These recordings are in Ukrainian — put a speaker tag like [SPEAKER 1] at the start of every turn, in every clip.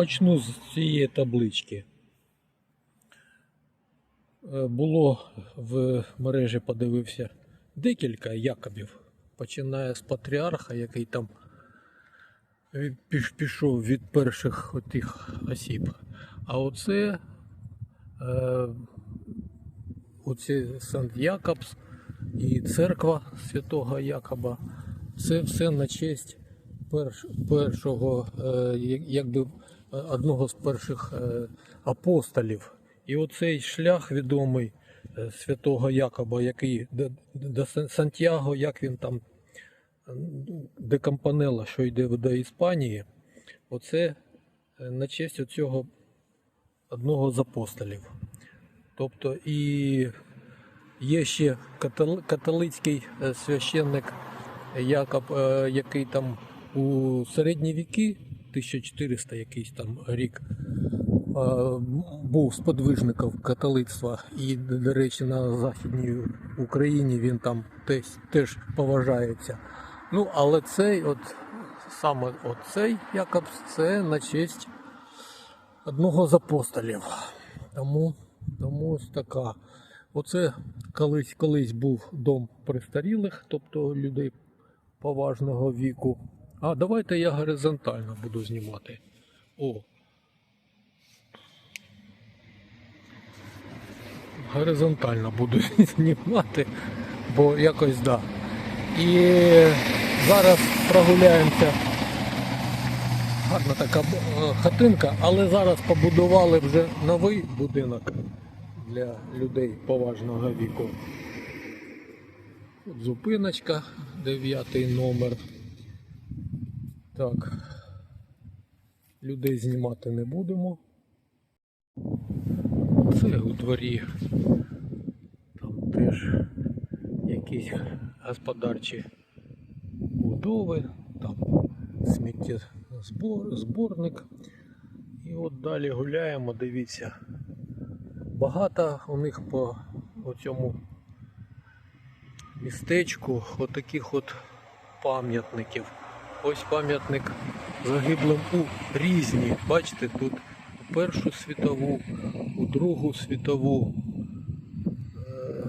[SPEAKER 1] Почну з цієї таблички. Е, Було в мережі, подивився, декілька якобів, починає з патріарха, який там е, пішов від перших отих осіб. А оце, е, оце Сант Якобс і церква святого Якоба. Це все на честь перш, першого, як- якби одного з перших е, апостолів. І оцей шлях відомий е, святого Якоба, який до, Сантьяго, як він там де Кампанелла, що йде до Іспанії, оце е, на честь оцього одного з апостолів. Тобто і є ще католицький священник Якоб, який там у середні віки, 1400 якийсь там рік, е, був сподвижником католицтва. І, до речі, на Західній Україні він там теж, теж поважається. Ну, але цей, от саме оцей Якоб, це на честь одного з апостолів. Тому, тому ось така. Оце колись, колись був дом престарілих, тобто людей поважного віку. А давайте я горизонтально буду знімати. О. Горизонтально буду знімати, бо якось да. І зараз прогуляємося. Гарна така е, хатинка, але зараз побудували вже новий будинок для людей поважного віку. Зупиночка, дев'ятий номер. Так. Людей знімати не будемо. Це у дворі. Там теж якісь господарчі будови, там сміттєзбор, зборник. І от далі гуляємо, дивіться. Багато у них по цьому містечку отаких от пам'ятників. Ось пам'ятник загиблим у різні. Бачите, тут у Першу світову, у Другу світову. Е,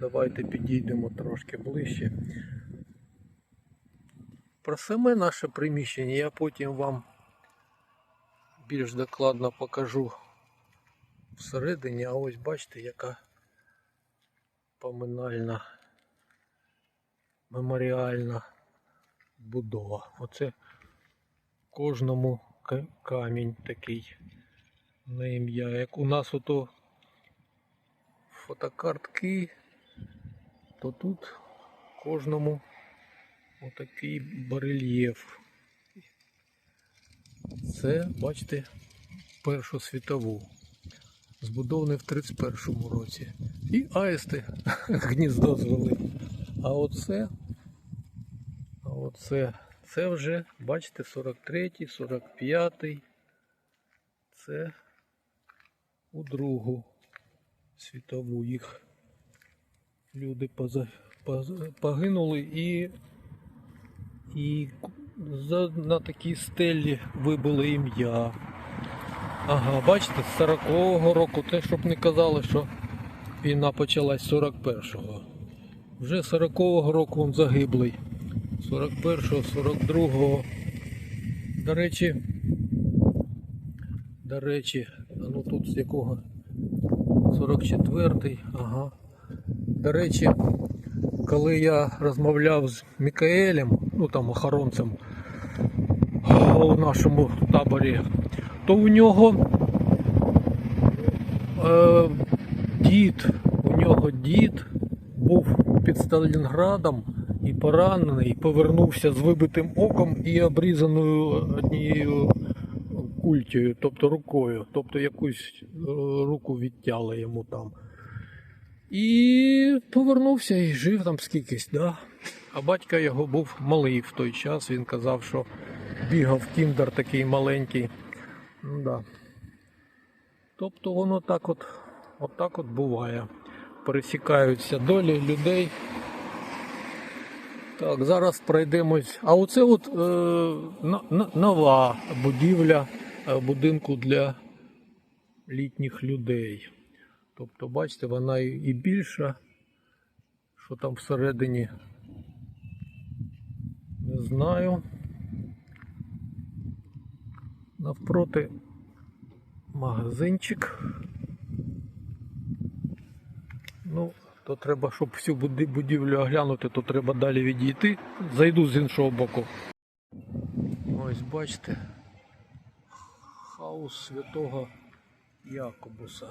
[SPEAKER 1] Давайте підійдемо трошки ближче. Про саме наше приміщення я потім вам більш докладно покажу всередині, а ось бачите, яка поминальна меморіальна будова. Оце кожному камінь такий на ім'я. Як у нас ото фотокартки, то тут кожному отакий барельєф. Це, бачите, Першу світову. Збудований в 31-му році. І аїсти гніздо звели. А оце, а оце, це вже, бачите, 43-й, 45-й. Це у Другу світову їх люди поза, поза- погинули і, і за, на такій стелі вибили ім'я. Ага, бачите, з 40-го року, те, щоб не казали, що війна почалась з 41-го. Вже 40-го року він загиблий. 41-го, 42-го. До речі, до речі, ну тут з якого? 44-й, ага. До речі, коли я розмовляв з Мікаелем, ну там охоронцем у нашому таборі, то у нього е, дід, у нього дід був під Сталінградом і поранений, повернувся з вибитим оком і обрізаною однією культєю, тобто рукою, тобто якусь е, руку відтяли йому там. І повернувся і жив там скількись, да. А батько його був малий в той час. Він казав, що бігав кіндер такий маленький. Ну, да. Тобто воно так от, от так от буває. Пересікаються долі людей. Так, зараз пройдемось. А оце от е, нова будівля е, будинку для літніх людей. Тобто, бачите, вона і більша, що там всередині не знаю. Навпроти магазинчик. Ну, то треба, щоб всю будівлю оглянути, то треба далі відійти. Зайду з іншого боку. Ось бачите. Хаус святого Якобуса.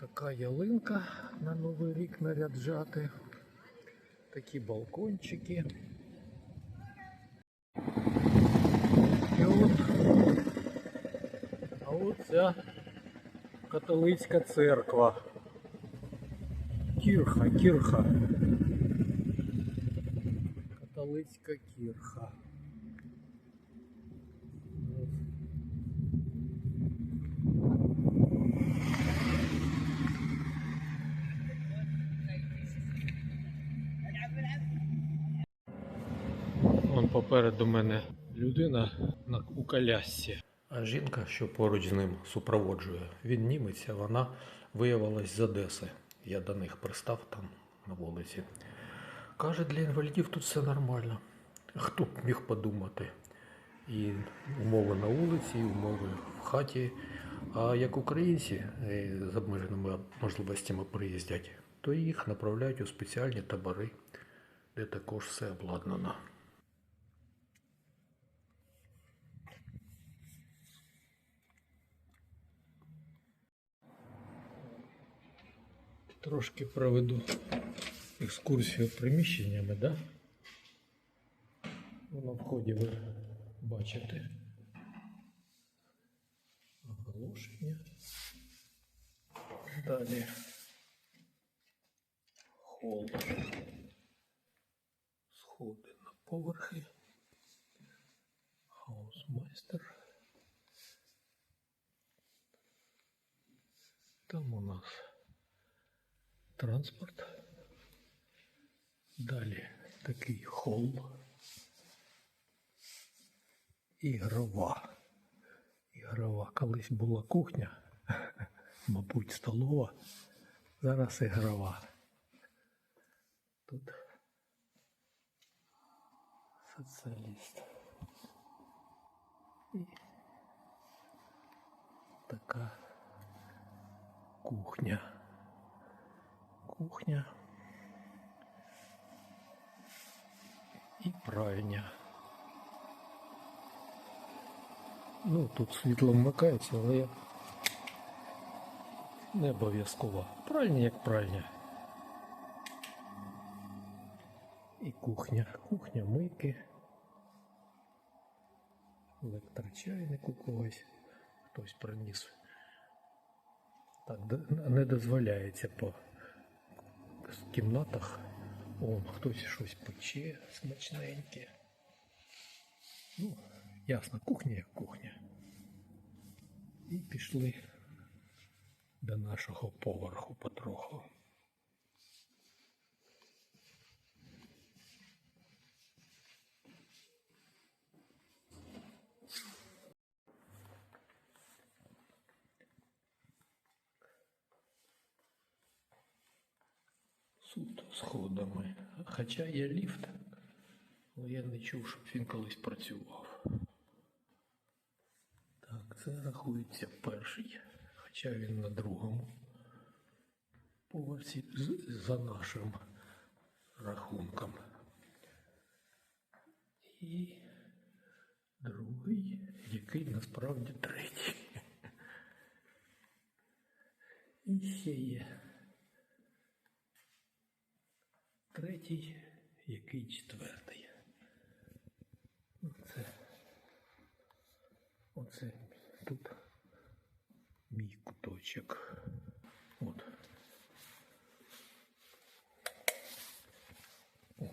[SPEAKER 1] Така ялинка на Новий рік наряджати. Такі балкончики. І а от ця католицька церква. Кірха, кірха. Католицька кірха. Попереду мене людина на у колясці. А жінка, що поруч з ним супроводжує, він німець, а вона виявилась з Одеси. Я до них пристав там на вулиці. Каже, для інвалідів тут все нормально. Хто б міг подумати? І умови на вулиці, і умови в хаті. А як українці е, з обмеженими можливостями приїздять, то їх направляють у спеціальні табори, де також все обладнано. Трошки проведу екскурсію приміщеннями, да? На вході ви бачите оголошення. Далі хол. Сходи на поверхи. Хаусмайстер. Там у нас транспорт. Далі такий хол. Ігрова. Ігрова. Колись була кухня, мабуть, столова. Зараз ігрова. Тут соціаліст. І така кухня. Кухня. І пральня. Ну, тут світло вмикається, але я не обов'язково. Пральня як пральня. І кухня. Кухня мийки. Електрочайник у когось. Хтось приніс. Так, не дозволяється по кімнатах. О, хтось щось пече смачненьке. Ну, ясно, кухня як кухня. І пішли до нашого поверху потроху. Хоча є ліфт, але я не чув, щоб він колись працював. Так, це рахується перший, хоча він на другому поверсі за нашим рахунком. І другий, який насправді третій. І ще є третій, який четвертий. Оце, оце тут мій куточок. От. О,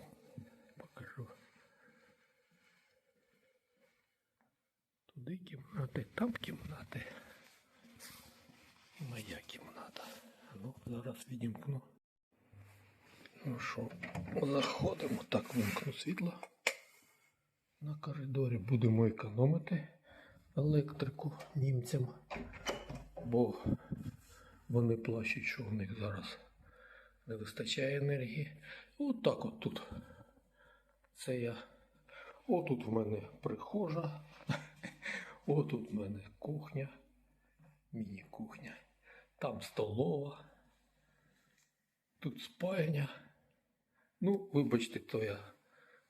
[SPEAKER 1] покажу. Туди кімнати, там кімнати. Моя кімната. Ну, зараз відімкну. Ну що, заходимо, так вимкну світло. На коридорі будемо економити електрику німцям, бо вони плачуть, що в них зараз не вистачає енергії. От так от тут. Це я. Отут в мене прихожа. Отут в мене кухня. Міні-кухня. Там столова. Тут спальня. Ну, вибачте, то я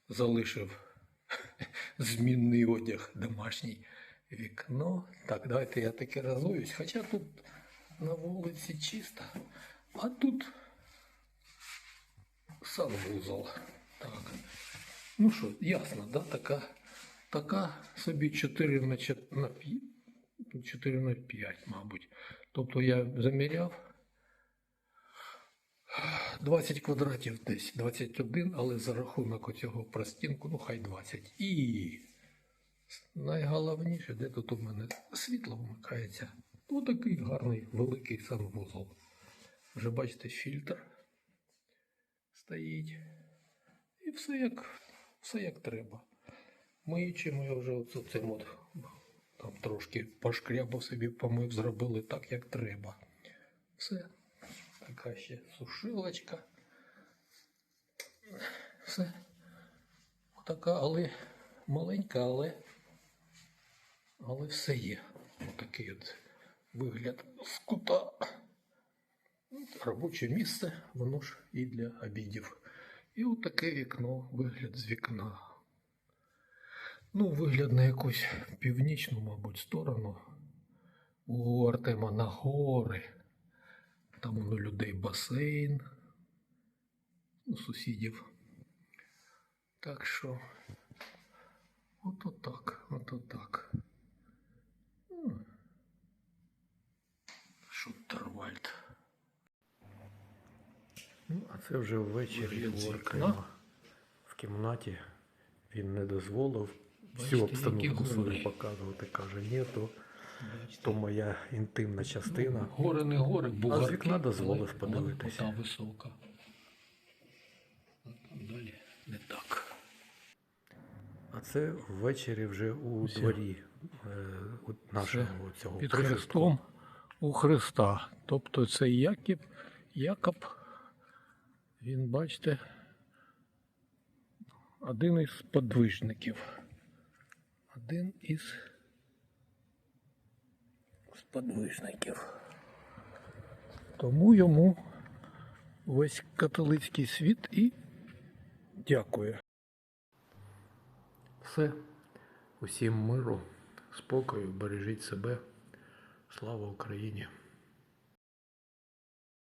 [SPEAKER 1] залишив змінний одяг домашній вікно. Так, давайте я таки разуюсь. Хоча тут на вулиці чисто. А тут санвузол. Так. Ну що, ясно, да? Така, така собі 4 на 4 на 5, 4 на 5, мабуть. Тобто я заміряв 20 квадратів десь, 21, але за рахунок оцього простінку, ну хай 20. І найголовніше, де тут у мене світло вмикається. Ось такий гарний великий санвузол. Вже бачите, фільтр стоїть. І все як, все як треба. Миючим я вже оце цим от там трошки пошкрябав собі, помив, зробили так, як треба. Все. Така ще сушилочка. Все. Отака, але маленька, але, але все є. Отакий от вигляд з кута. Робоче місце, воно ж і для обідів. І отаке вікно, вигляд з вікна. Ну, вигляд на якусь північну, мабуть, сторону. У Артема на гори. Там у людей басейн. У сусідів. Так що. Ото так, ото так. М. Шуттервальд. Ну, а це вже ввечері. Артема. В кімнаті він не дозволив всю обстановку свою показувати. Каже, ні, то, то моя інтимна частина.
[SPEAKER 2] Гори не гори,
[SPEAKER 1] А з вікна дозволив подивитися.
[SPEAKER 2] Вона висока. Далі не так.
[SPEAKER 1] А це ввечері вже у
[SPEAKER 2] я.
[SPEAKER 1] дворі е, у нашого цього
[SPEAKER 2] Під
[SPEAKER 1] прихистку.
[SPEAKER 2] Христом у Христа. Тобто це Яків, Якоб, він, бачите, один із подвижників. Один із з подвижників. Тому йому весь католицький світ і дякує.
[SPEAKER 1] Все. Усім миру, спокою, бережіть себе. Слава Україні!